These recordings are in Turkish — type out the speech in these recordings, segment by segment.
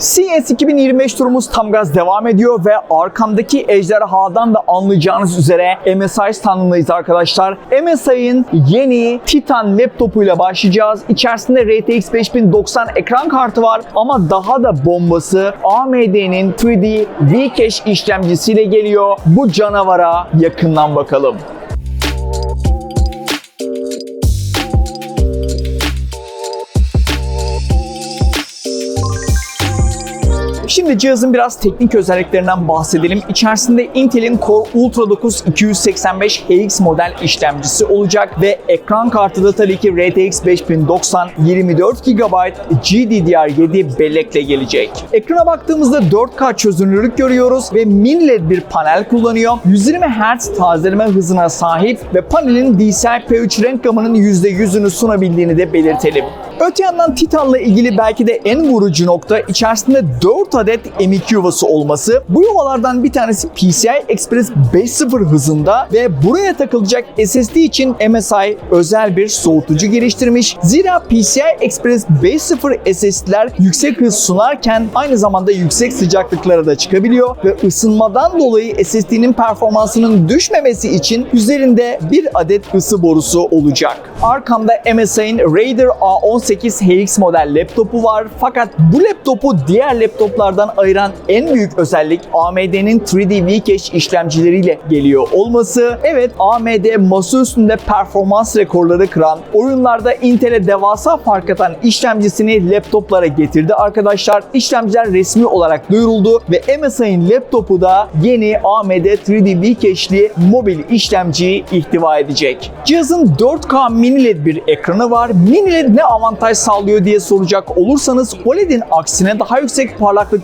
CES 2025 turumuz tam gaz devam ediyor ve arkamdaki ejderhadan da anlayacağınız üzere MSI standındayız arkadaşlar. MSI'ın yeni Titan laptopuyla başlayacağız. İçerisinde RTX 5090 ekran kartı var ama daha da bombası AMD'nin 3D V-Cache işlemcisiyle geliyor. Bu canavara yakından bakalım. Şimdi cihazın biraz teknik özelliklerinden bahsedelim. İçerisinde Intel'in Core Ultra 9 285 HX model işlemcisi olacak ve ekran kartı da tabii ki RTX 5090 24 GB GDDR7 bellekle gelecek. Ekrana baktığımızda 4K çözünürlük görüyoruz ve mini LED bir panel kullanıyor. 120 Hz tazeleme hızına sahip ve panelin DCI-P3 renk gamının %100'ünü sunabildiğini de belirtelim. Öte yandan Titan'la ilgili belki de en vurucu nokta içerisinde 4 adet M2 yuvası olması. Bu yuvalardan bir tanesi PCI Express 5.0 hızında ve buraya takılacak SSD için MSI özel bir soğutucu geliştirmiş. Zira PCI Express 5.0 SSD'ler yüksek hız sunarken aynı zamanda yüksek sıcaklıklara da çıkabiliyor ve ısınmadan dolayı SSD'nin performansının düşmemesi için üzerinde bir adet ısı borusu olacak. Arkamda MSI'nin Raider A18 HX model laptopu var fakat bu laptopu diğer laptoplardan ayıran en büyük özellik AMD'nin 3D V-Cache işlemcileriyle geliyor olması. Evet AMD masa üstünde performans rekorları kıran, oyunlarda Intel'e devasa fark atan işlemcisini laptoplara getirdi arkadaşlar. İşlemciler resmi olarak duyuruldu ve MSI'nin laptopu da yeni AMD 3D V-Cache'li mobil işlemciyi ihtiva edecek. Cihazın 4K mini LED bir ekranı var. Mini LED ne avantaj sağlıyor diye soracak olursanız OLED'in aksine daha yüksek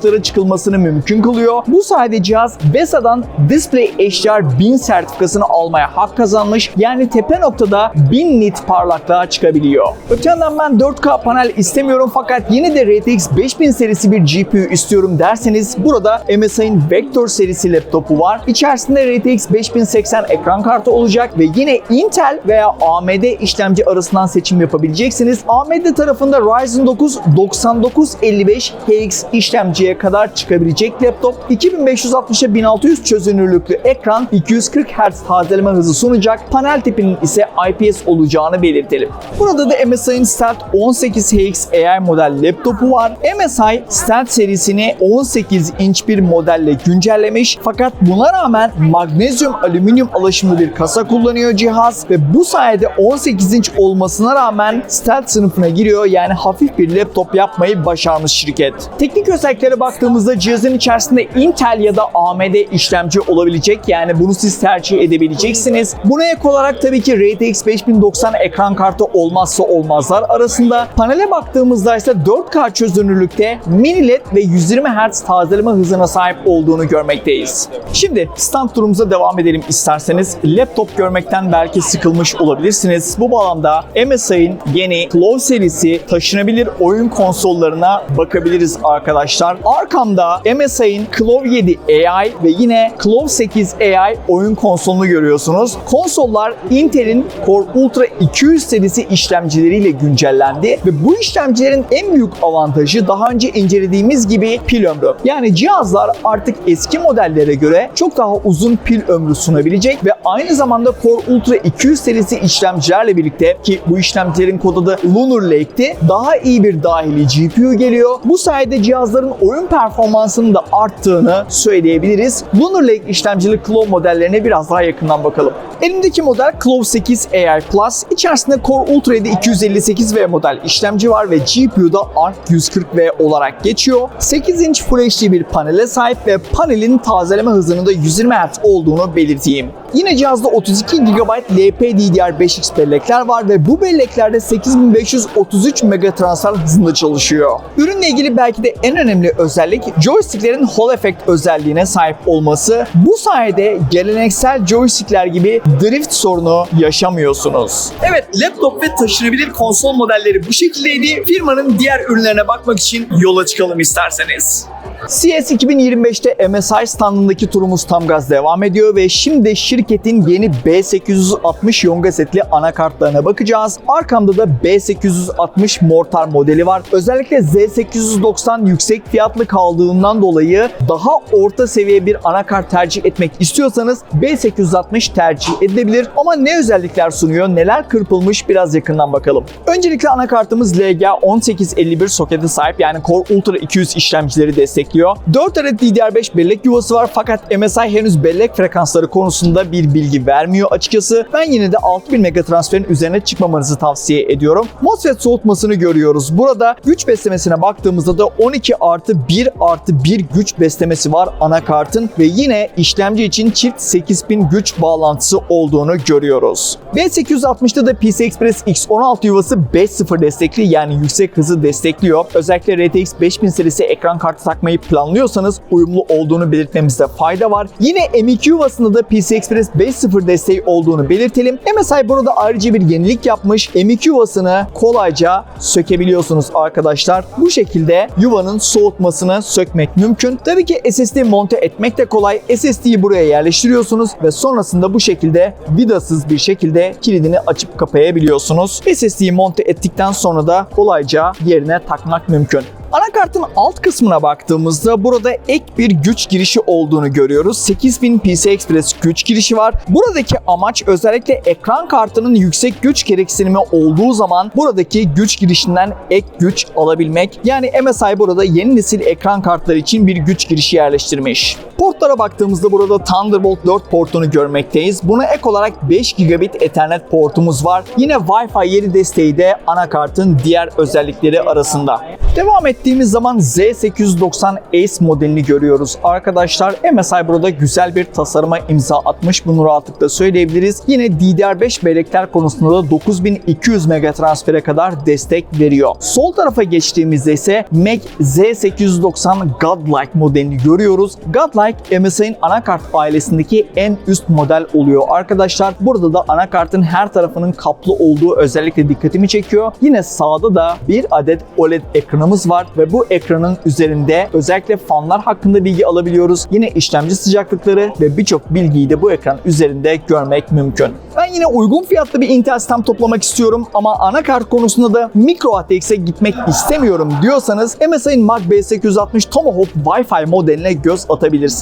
parlaklıklara çıkılmasını mümkün kılıyor. Bu sayede cihaz BESA'dan Display HDR 1000 sertifikasını almaya hak kazanmış. Yani tepe noktada 1000 nit parlaklığa çıkabiliyor. Öte yandan ben 4K panel istemiyorum fakat yine de RTX 5000 serisi bir GPU istiyorum derseniz burada MSI'nin Vector serisi laptopu var. İçerisinde RTX 5080 ekran kartı olacak ve yine Intel veya AMD işlemci arasından seçim yapabileceksiniz. AMD tarafında Ryzen 9 9955 HX işlemciye kadar çıkabilecek laptop. 2560'a 1600 çözünürlüklü ekran 240 Hz tazeleme hızı sunacak. Panel tipinin ise IPS olacağını belirtelim. Burada da MSI'nin Stealth 18 HX AI model laptopu var. MSI Stealth serisini 18 inç bir modelle güncellemiş fakat buna rağmen magnezyum alüminyum alaşımlı bir kasa kullanıyor cihaz ve bu sayede 18 inç olmasına rağmen Stealth sınıfına giriyor yani hafif bir laptop yapmayı başarmış şirket. Teknik özelliklere baktığımızda cihazın içerisinde Intel ya da AMD işlemci olabilecek yani bunu siz tercih edebileceksiniz. Buna ek olarak tabii ki RTX 5090 ekran kartı olmazsa olmazlar arasında. Panele baktığımızda ise 4K çözünürlükte mini LED ve 120 Hz tazeleme hızına sahip olduğunu görmekteyiz. Şimdi stand turumuza devam edelim isterseniz. Laptop görmekten belki sıkılmış olabilirsiniz. Bu bağlamda MSI'nin yeni Claw serisi taşınabilir oyun konsollarına bakabiliriz arkadaşlar. Arkamda MSI'nin Claw 7 AI ve yine Claw 8 AI oyun konsolunu görüyorsunuz. Konsollar Intel'in Core Ultra 200 serisi işlemcileriyle güncellendi ve bu işlemcilerin en büyük avantajı daha önce incelediğimiz gibi pil ömrü. Yani cihazlar artık eski modellere göre çok daha uzun pil ömrü sunabilecek ve aynı zamanda Core Ultra 200 serisi işlemcilerle birlikte ki bu işlemcilerin kod adı Lunar Lake'ti daha iyi bir dahili GPU geliyor. Bu sayede cihazların oyun performansının da arttığını söyleyebiliriz. Lunar Lake işlemcili Claw modellerine biraz daha yakından bakalım. Elimdeki model Claw 8 AI Plus. İçerisinde Core Ultra 7 258V model işlemci var ve GPU'da Arc 140V olarak geçiyor. 8 inç Full HD bir panele sahip ve panelin tazeleme hızının da 120 Hz olduğunu belirteyim. Yine cihazda 32 GB LPDDR5X bellekler var ve bu belleklerde 8533 mega transfer hızında çalışıyor. Ürünle ilgili belki de en önemli özellik joysticklerin Hall Effect özelliğine sahip olması. Bu sayede geleneksel joystickler gibi drift sorunu yaşamıyorsunuz. Evet, laptop ve taşınabilir konsol modelleri bu şekildeydi. Firmanın diğer ürünlerine bakmak için yola çıkalım isterseniz. CS 2025'te MSI standındaki turumuz tam gaz devam ediyor ve şimdi şirketin yeni B860 Yonga setli anakartlarına bakacağız. Arkamda da B860 Mortar modeli var. Özellikle Z890 yüksek fiyatlı kaldığından dolayı daha orta seviye bir anakart tercih etmek istiyorsanız B860 tercih edilebilir. Ama ne özellikler sunuyor, neler kırpılmış biraz yakından bakalım. Öncelikle anakartımız LG1851 sokete sahip yani Core Ultra 200 işlemcileri destekliyor. 4 adet DDR5 bellek yuvası var fakat MSI henüz bellek frekansları konusunda bir bilgi vermiyor açıkçası. Ben yine de 6000 megatransferin üzerine çıkmamanızı tavsiye ediyorum. MOSFET soğutmasını görüyoruz. Burada güç beslemesine baktığımızda da 12 artı 1 artı 1 güç beslemesi var anakartın ve yine işlemci için çift 8000 güç bağlantısı olduğunu görüyoruz. B860'da da PCI Express X16 yuvası 5.0 destekli yani yüksek hızı destekliyor. Özellikle RTX 5000 serisi ekran kartı takmayı planlıyorsanız uyumlu olduğunu belirtmemizde fayda var. Yine M2 yuvasında da PCI Express 5.0 desteği olduğunu belirtelim. MSI burada ayrıca bir yenilik yapmış. M2 yuvasını kolayca sökebiliyorsunuz arkadaşlar. Bu şekilde yuvanın soğutmasını sökmek mümkün. Tabii ki SSD monte etmek de kolay. SSD'yi buraya yerleştiriyorsunuz ve sonrasında bu şekilde vidasız bir şekilde kilidini açıp kapayabiliyorsunuz. SSD'yi monte ettikten sonra da kolayca yerine takmak mümkün. Anakartın alt kısmına baktığımızda burada ek bir güç girişi olduğunu görüyoruz. 8000 PCI Express güç girişi var. Buradaki amaç özellikle ekran kartının yüksek güç gereksinimi olduğu zaman buradaki güç girişinden ek güç alabilmek. Yani MSI burada yeni nesil ekran kartları için bir güç girişi yerleştirmiş. Portlara baktığımızda burada Thunderbolt 4 portunu görmekteyiz. Buna ek olarak 5 gigabit Ethernet portumuz var. Yine Wi-Fi 7 desteği de anakartın diğer özellikleri arasında. Devam ettiğimiz zaman Z890 Ace modelini görüyoruz. Arkadaşlar MSI burada güzel bir tasarıma imza atmış. Bunu rahatlıkla söyleyebiliriz. Yine DDR5 bellekler konusunda da 9200 megatransfere kadar destek veriyor. Sol tarafa geçtiğimizde ise Mac Z890 Godlike modelini görüyoruz. Godlike MSI'nin anakart ailesindeki en üst model oluyor arkadaşlar. Burada da anakartın her tarafının kaplı olduğu özellikle dikkatimi çekiyor. Yine sağda da bir adet OLED ekranımız var ve bu ekranın üzerinde özellikle fanlar hakkında bilgi alabiliyoruz. Yine işlemci sıcaklıkları ve birçok bilgiyi de bu ekran üzerinde görmek mümkün. Ben yine uygun fiyatlı bir Intel sistem toplamak istiyorum ama anakart konusunda da micro ATX'e gitmek istemiyorum diyorsanız MSI'nin Mac B860 Tomahawk Wi-Fi modeline göz atabilirsiniz.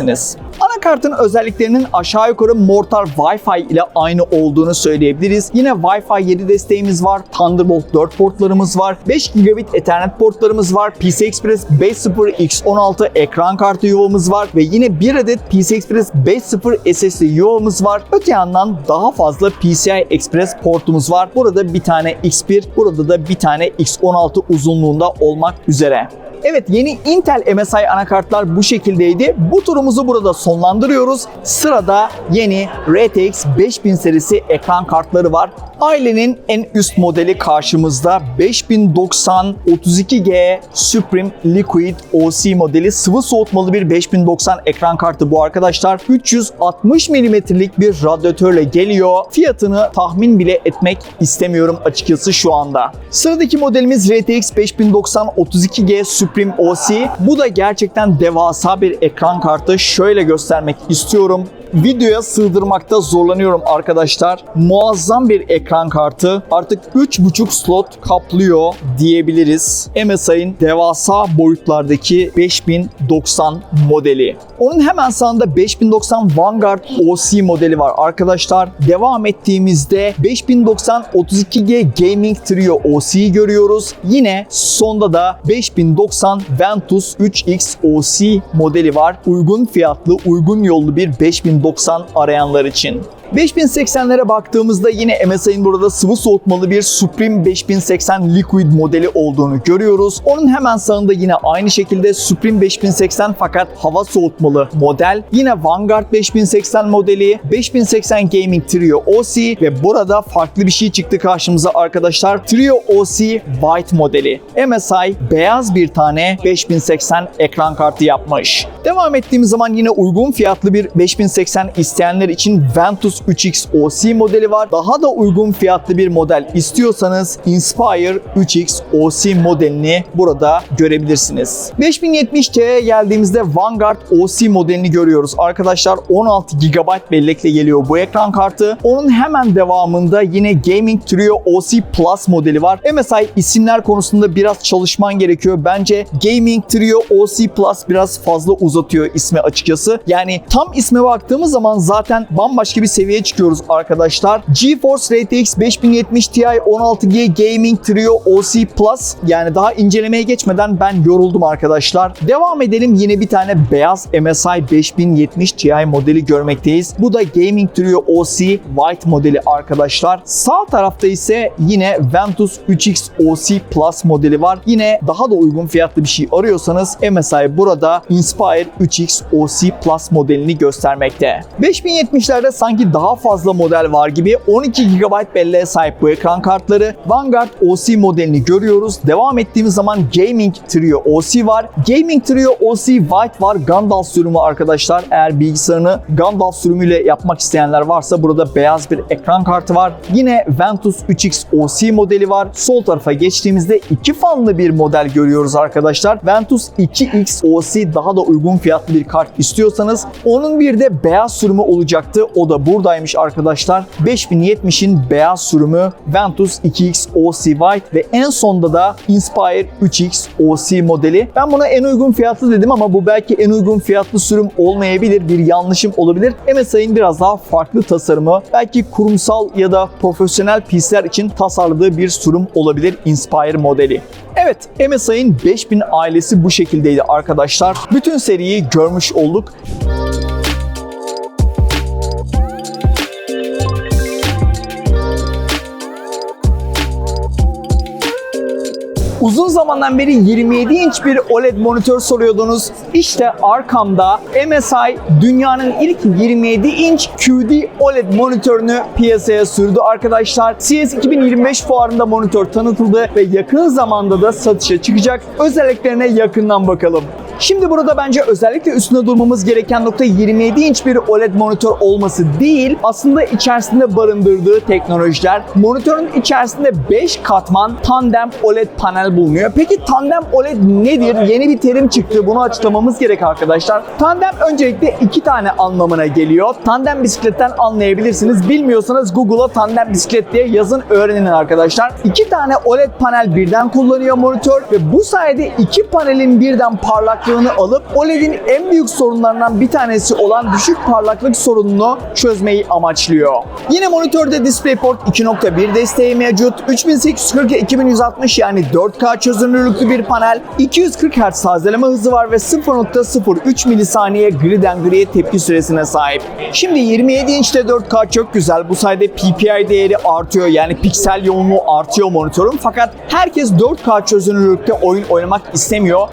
Anakartın özelliklerinin aşağı yukarı Mortar Wi-Fi ile aynı olduğunu söyleyebiliriz. Yine Wi-Fi 7 desteğimiz var, Thunderbolt 4 portlarımız var, 5 gigabit Ethernet portlarımız var, PCI Express 5.0 X16 ekran kartı yuvamız var ve yine bir adet PCI Express 5.0 SSD yuvamız var. Öte yandan daha fazla PCI Express portumuz var. Burada bir tane X1, burada da bir tane X16 uzunluğunda olmak üzere. Evet yeni Intel MSI anakartlar bu şekildeydi. Bu turumuzu burada sonlandırıyoruz. Sırada yeni RTX 5000 serisi ekran kartları var. Ailenin en üst modeli karşımızda 5090 32G Supreme Liquid OC modeli sıvı soğutmalı bir 5090 ekran kartı bu arkadaşlar. 360 mm'lik bir radyatörle geliyor. Fiyatını tahmin bile etmek istemiyorum açıkçası şu anda. Sıradaki modelimiz RTX 5090 32G Supreme OC. Bu da gerçekten devasa bir ekran kartı. Şöyle göstermek istiyorum videoya sığdırmakta zorlanıyorum arkadaşlar. Muazzam bir ekran kartı. Artık 3.5 slot kaplıyor diyebiliriz. MSI'nin devasa boyutlardaki 5090 modeli. Onun hemen sağında 5090 Vanguard OC modeli var arkadaşlar. Devam ettiğimizde 5090 32G Gaming Trio OC'yi görüyoruz. Yine sonda da 5090 Ventus 3X OC modeli var. Uygun fiyatlı, uygun yollu bir 5090 90 arayanlar için. 5080'lere baktığımızda yine MSI'nin burada sıvı soğutmalı bir Supreme 5080 Liquid modeli olduğunu görüyoruz. Onun hemen sağında yine aynı şekilde Supreme 5080 fakat hava soğutmalı model. Yine Vanguard 5080 modeli, 5080 Gaming Trio OC ve burada farklı bir şey çıktı karşımıza arkadaşlar. Trio OC White modeli. MSI beyaz bir tane 5080 ekran kartı yapmış. Devam ettiğimiz zaman yine uygun fiyatlı bir 5080 isteyenler için Ventus Ventus 3X OC modeli var. Daha da uygun fiyatlı bir model istiyorsanız Inspire 3X OC modelini burada görebilirsiniz. 5070 Ti'ye geldiğimizde Vanguard OC modelini görüyoruz. Arkadaşlar 16 GB bellekle geliyor bu ekran kartı. Onun hemen devamında yine Gaming Trio OC Plus modeli var. MSI isimler konusunda biraz çalışman gerekiyor. Bence Gaming Trio OC Plus biraz fazla uzatıyor ismi açıkçası. Yani tam isme baktığımız zaman zaten bambaşka bir seviyeye çıkıyoruz arkadaşlar. GeForce RTX 5070 Ti 16G Gaming Trio OC Plus yani daha incelemeye geçmeden ben yoruldum arkadaşlar. Devam edelim yine bir tane beyaz MSI 5070 Ti modeli görmekteyiz. Bu da Gaming Trio OC White modeli arkadaşlar. Sağ tarafta ise yine Ventus 3X OC Plus modeli var. Yine daha da uygun fiyatlı bir şey arıyorsanız MSI burada Inspire 3X OC Plus modelini göstermekte. 5070'lerde sanki daha fazla model var gibi 12 GB belleğe sahip bu ekran kartları. Vanguard OC modelini görüyoruz. Devam ettiğimiz zaman Gaming Trio OC var. Gaming Trio OC White var. Gandalf sürümü arkadaşlar. Eğer bilgisayarını Gandalf sürümüyle yapmak isteyenler varsa burada beyaz bir ekran kartı var. Yine Ventus 3X OC modeli var. Sol tarafa geçtiğimizde iki fanlı bir model görüyoruz arkadaşlar. Ventus 2X OC daha da uygun fiyatlı bir kart istiyorsanız onun bir de beyaz sürümü olacaktı. O da buradaymış arkadaşlar. 5070'in beyaz sürümü Ventus 2X OC White ve en sonda da Inspire 3X OC modeli. Ben buna en uygun fiyatlı dedim ama bu belki en uygun fiyatlı sürüm olmayabilir. Bir yanlışım olabilir. MSI'nin biraz daha farklı tasarımı belki kurumsal ya da profesyonel PC'ler için tasarladığı bir sürüm olabilir Inspire modeli. Evet, MSI'nin 5000 ailesi bu şekildeydi arkadaşlar. Bütün seriyi görmüş olduk. Uzun zamandan beri 27 inç bir OLED monitör soruyordunuz. İşte arkamda MSI dünyanın ilk 27 inç QD OLED monitörünü piyasaya sürdü arkadaşlar. CES 2025 fuarında monitör tanıtıldı ve yakın zamanda da satışa çıkacak. Özelliklerine yakından bakalım. Şimdi burada bence özellikle üstünde durmamız gereken nokta 27 inç bir OLED monitör olması değil, aslında içerisinde barındırdığı teknolojiler. Monitörün içerisinde 5 katman tandem OLED panel bulunuyor. Peki tandem OLED nedir? Yeni bir terim çıktı. Bunu açıklamamız gerek arkadaşlar. Tandem öncelikle iki tane anlamına geliyor. Tandem bisikletten anlayabilirsiniz. Bilmiyorsanız Google'a tandem bisiklet diye yazın öğrenin arkadaşlar. İki tane OLED panel birden kullanıyor monitör ve bu sayede iki panelin birden parlak parlaklığını alıp OLED'in en büyük sorunlarından bir tanesi olan düşük parlaklık sorununu çözmeyi amaçlıyor. Yine monitörde DisplayPort 2.1 desteği mevcut. 3840 2160 yani 4K çözünürlüklü bir panel. 240 Hz tazeleme hızı var ve 0.03 milisaniye griden griye tepki süresine sahip. Şimdi 27 inçte 4K çok güzel. Bu sayede PPI değeri artıyor. Yani piksel yoğunluğu artıyor monitörün. Fakat herkes 4K çözünürlükte oyun oynamak istemiyor.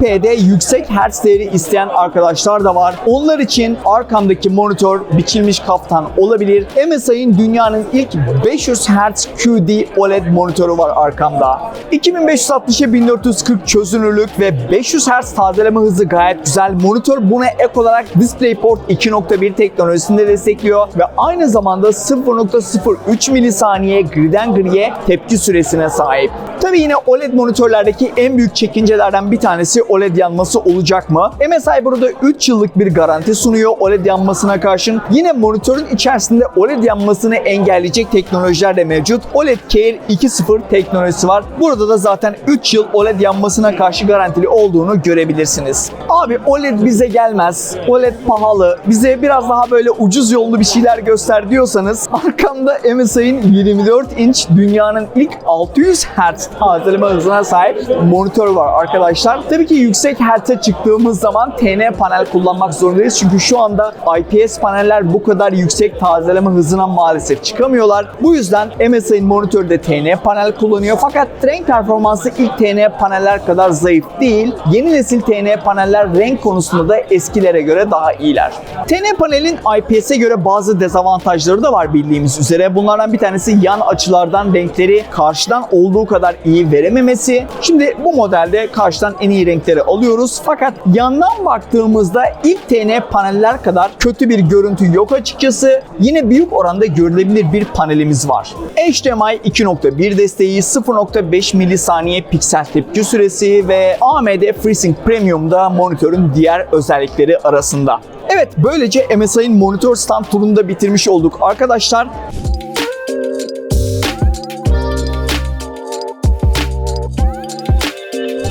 1440p'de yüksek hertz değeri isteyen arkadaşlar da var. Onlar için arkamdaki monitör biçilmiş kaftan olabilir. MSI'nin dünyanın ilk 500 Hz QD OLED monitörü var arkamda. 2560'a 1440 çözünürlük ve 500 Hz tazeleme hızı gayet güzel. Monitör buna ek olarak DisplayPort 2.1 teknolojisini de destekliyor ve aynı zamanda 0.03 milisaniye griden griye tepki süresine sahip. Tabii yine OLED monitörlerdeki en büyük çekincelerden bir tanesi OLED yanması olacak mı? MSI burada 3 yıllık bir garanti sunuyor OLED yanmasına karşın. Yine monitörün içerisinde OLED yanmasını engelleyecek teknolojiler de mevcut. OLED Care 2.0 teknolojisi var. Burada da zaten 3 yıl OLED yanmasına karşı garantili olduğunu görebilirsiniz. Abi OLED bize gelmez. OLED pahalı. Bize biraz daha böyle ucuz yollu bir şeyler göster diyorsanız arkamda MSI'nin 24 inç dünyanın ilk 600 Hz tazeleme hızına sahip monitör var arkadaşlar. Tabii ki yüksek hertz'e çıktığımız zaman TN panel kullanmak zorundayız. Çünkü şu anda IPS paneller bu kadar yüksek tazeleme hızına maalesef çıkamıyorlar. Bu yüzden MSI'nin monitörü de TN panel kullanıyor. Fakat renk performansı ilk TN paneller kadar zayıf değil. Yeni nesil TN paneller renk konusunda da eskilere göre daha iyiler. TN panelin IPS'e göre bazı dezavantajları da var bildiğimiz üzere. Bunlardan bir tanesi yan açılardan renkleri karşıdan olduğu kadar iyi verememesi. Şimdi bu modelde karşıdan en iyi renkleri alıyoruz. Fakat yandan baktığımızda ilk TN paneller kadar kötü bir görüntü yok açıkçası. Yine büyük oranda görülebilir bir panelimiz var. HDMI 2.1 desteği, 0.5 milisaniye piksel tepki süresi ve AMD FreeSync Premium'da monitörün diğer özellikleri arasında. Evet böylece MSI'nin monitör stand turunu da bitirmiş olduk arkadaşlar.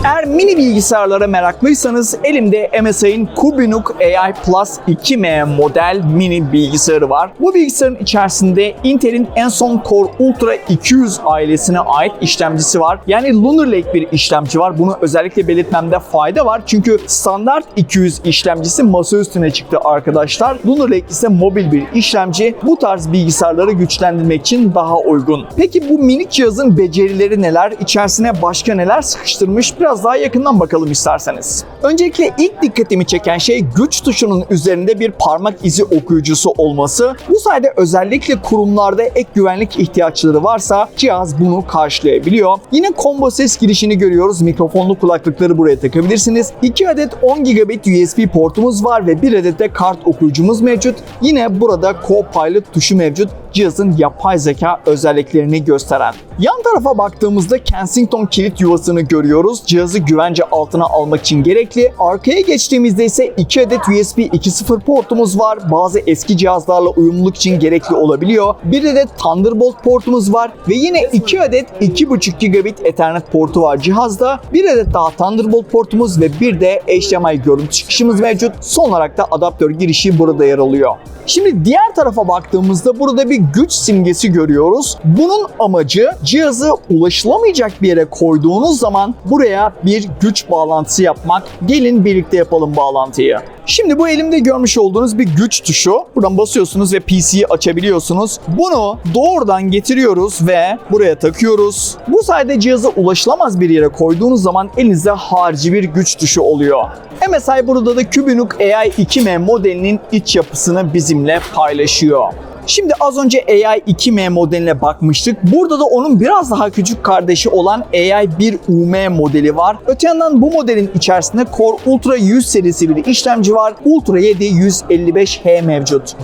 Eğer mini bilgisayarlara meraklıysanız elimde MSI'nin Kubinuk AI Plus 2M model mini bilgisayarı var. Bu bilgisayarın içerisinde Intel'in en son Core Ultra 200 ailesine ait işlemcisi var. Yani Lunar Lake bir işlemci var. Bunu özellikle belirtmemde fayda var. Çünkü standart 200 işlemcisi masa üstüne çıktı arkadaşlar. Lunar Lake ise mobil bir işlemci. Bu tarz bilgisayarları güçlendirmek için daha uygun. Peki bu minik cihazın becerileri neler? İçerisine başka neler sıkıştırmış? Biraz daha yakından bakalım isterseniz. Öncelikle ilk dikkatimi çeken şey güç tuşunun üzerinde bir parmak izi okuyucusu olması. Bu sayede özellikle kurumlarda ek güvenlik ihtiyaçları varsa cihaz bunu karşılayabiliyor. Yine combo ses girişini görüyoruz. Mikrofonlu kulaklıkları buraya takabilirsiniz. 2 adet 10 gigabit USB portumuz var ve 1 adet de kart okuyucumuz mevcut. Yine burada Copilot tuşu mevcut cihazın yapay zeka özelliklerini gösteren. Yan tarafa baktığımızda Kensington kilit yuvasını görüyoruz. Cihazı güvence altına almak için gerekli. Arkaya geçtiğimizde ise 2 adet USB 2.0 portumuz var. Bazı eski cihazlarla uyumluluk için gerekli olabiliyor. Bir adet Thunderbolt portumuz var ve yine 2 adet 2.5 gigabit Ethernet portu var cihazda. Bir adet daha Thunderbolt portumuz ve bir de HDMI görüntü çıkışımız mevcut. Son olarak da adaptör girişi burada yer alıyor. Şimdi diğer tarafa baktığımızda burada bir güç simgesi görüyoruz. Bunun amacı cihazı ulaşılamayacak bir yere koyduğunuz zaman buraya bir güç bağlantısı yapmak. Gelin birlikte yapalım bağlantıyı. Şimdi bu elimde görmüş olduğunuz bir güç tuşu. Buradan basıyorsunuz ve PC'yi açabiliyorsunuz. Bunu doğrudan getiriyoruz ve buraya takıyoruz. Bu sayede cihazı ulaşılamaz bir yere koyduğunuz zaman elinizde harici bir güç tuşu oluyor. MSI burada da Kubinuk AI 2M modelinin iç yapısını bizimle paylaşıyor. Şimdi az önce AI 2M modeline bakmıştık. Burada da onun biraz daha küçük kardeşi olan AI 1UM modeli var. Öte yandan bu modelin içerisinde Core Ultra 100 serisi bir işlemci var. Ultra 7 155H mevcut.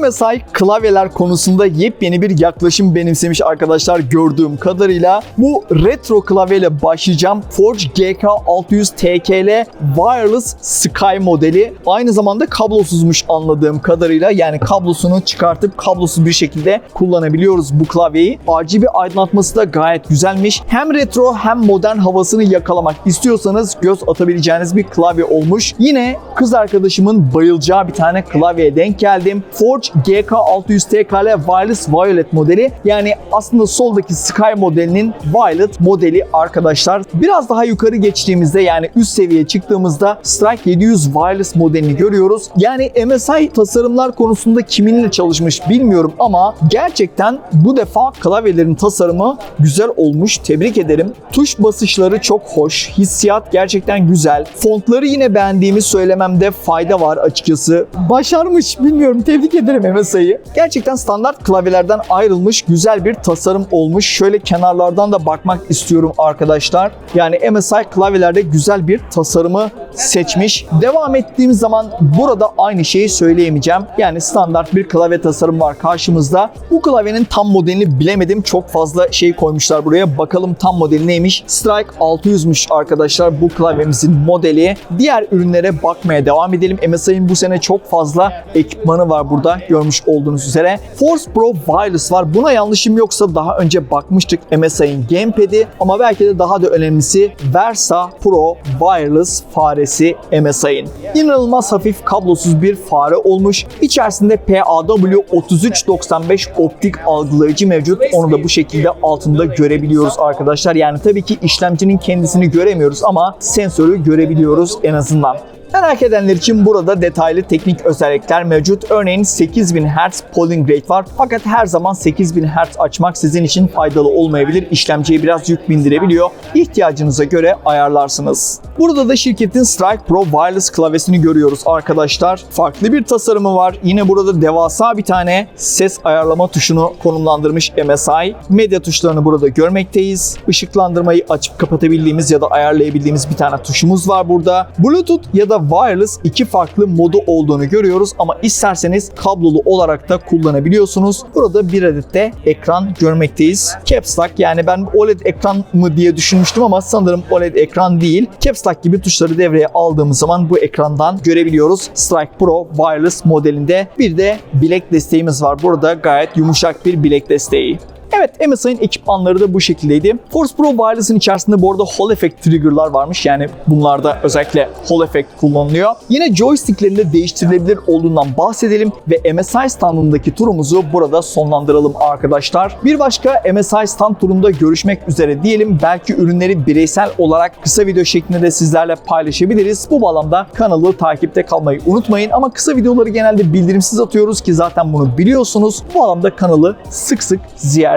MSI klavyeler konusunda yepyeni bir yaklaşım benimsemiş arkadaşlar gördüğüm kadarıyla. Bu retro klavyeyle başlayacağım. Forge GK 600 TKL Wireless Sky modeli. Aynı zamanda kablosuzmuş anladığım kadarıyla. Yani kablosunu çıkartıp kablosuz bir şekilde kullanabiliyoruz bu klavyeyi. RGB aydınlatması da gayet güzelmiş. Hem retro hem modern havasını yakalamak istiyorsanız göz atabileceğiniz bir klavye olmuş. Yine kız arkadaşımın bayılacağı bir tane klavyeye denk geldim. Forge GK600 TKL Wireless Violet modeli. Yani aslında soldaki Sky modelinin Violet modeli arkadaşlar. Biraz daha yukarı geçtiğimizde yani üst seviyeye çıktığımızda Strike 700 Wireless modelini görüyoruz. Yani MSI tasarımlar konusunda kiminle çalışmış bilmiyorum ama gerçekten bu defa klavyelerin tasarımı güzel olmuş. Tebrik ederim. Tuş basışları çok hoş. Hissiyat gerçekten güzel. Fontları yine beğendiğimi söylememde fayda var açıkçası. Başarmış bilmiyorum. Tebrik ederim MSI'yi. Gerçekten standart klavyelerden ayrılmış güzel bir tasarım olmuş. Şöyle kenarlardan da bakmak istiyorum arkadaşlar. Yani MSI klavyelerde güzel bir tasarımı seçmiş. Devam ettiğim zaman burada aynı şeyi söyleyemeyeceğim. Yani standart bir klavye tasarım var karşımızda. Bu klavyenin tam modelini bilemedim. Çok fazla şey koymuşlar buraya. Bakalım tam modeli neymiş? Strike 600'müş arkadaşlar bu klavyemizin modeli. Diğer ürünlere bakmaya devam edelim. MSI'nin bu sene çok fazla ekipmanı var burada görmüş olduğunuz üzere. Force Pro Wireless var. Buna yanlışım yoksa daha önce bakmıştık MSI'nin gamepad'i ama belki de daha da önemlisi Versa Pro Wireless faresi MSI'nin. İnanılmaz hafif kablosuz bir fare olmuş. İçerisinde PAW 3395 optik algılayıcı mevcut. Onu da bu şekilde altında görebiliyoruz arkadaşlar. Yani tabii ki işlemcinin kendisini göremiyoruz ama sensörü görebiliyoruz en azından. Merak edenler için burada detaylı teknik özellikler mevcut. Örneğin 8000 Hz polling rate var. Fakat her zaman 8000 Hz açmak sizin için faydalı olmayabilir. İşlemciye biraz yük bindirebiliyor. İhtiyacınıza göre ayarlarsınız. Burada da şirketin Strike Pro Wireless klavyesini görüyoruz arkadaşlar. Farklı bir tasarımı var. Yine burada devasa bir tane ses ayarlama tuşunu konumlandırmış MSI. Medya tuşlarını burada görmekteyiz. Işıklandırmayı açıp kapatabildiğimiz ya da ayarlayabildiğimiz bir tane tuşumuz var burada. Bluetooth ya da wireless iki farklı modu olduğunu görüyoruz ama isterseniz kablolu olarak da kullanabiliyorsunuz. Burada bir adet de ekran görmekteyiz. Caps Lock yani ben OLED ekran mı diye düşünmüştüm ama sanırım OLED ekran değil. Caps Lock gibi tuşları devreye aldığımız zaman bu ekrandan görebiliyoruz. Strike Pro Wireless modelinde bir de bilek desteğimiz var. Burada gayet yumuşak bir bilek desteği. Evet MSI'nin ekipmanları da bu şekildeydi. Force Pro Wireless'ın içerisinde bu arada Hall Effect trigger'lar varmış. Yani bunlarda özellikle Hall Effect kullanılıyor. Yine joysticklerinde değiştirilebilir olduğundan bahsedelim ve MSI standındaki turumuzu burada sonlandıralım arkadaşlar. Bir başka MSI stand turunda görüşmek üzere diyelim. Belki ürünleri bireysel olarak kısa video şeklinde de sizlerle paylaşabiliriz. Bu bağlamda kanalı takipte kalmayı unutmayın ama kısa videoları genelde bildirimsiz atıyoruz ki zaten bunu biliyorsunuz. Bu bağlamda kanalı sık sık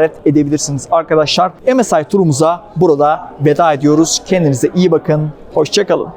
ziyaret edebilirsiniz arkadaşlar. MSI turumuza burada veda ediyoruz. Kendinize iyi bakın. Hoşçakalın.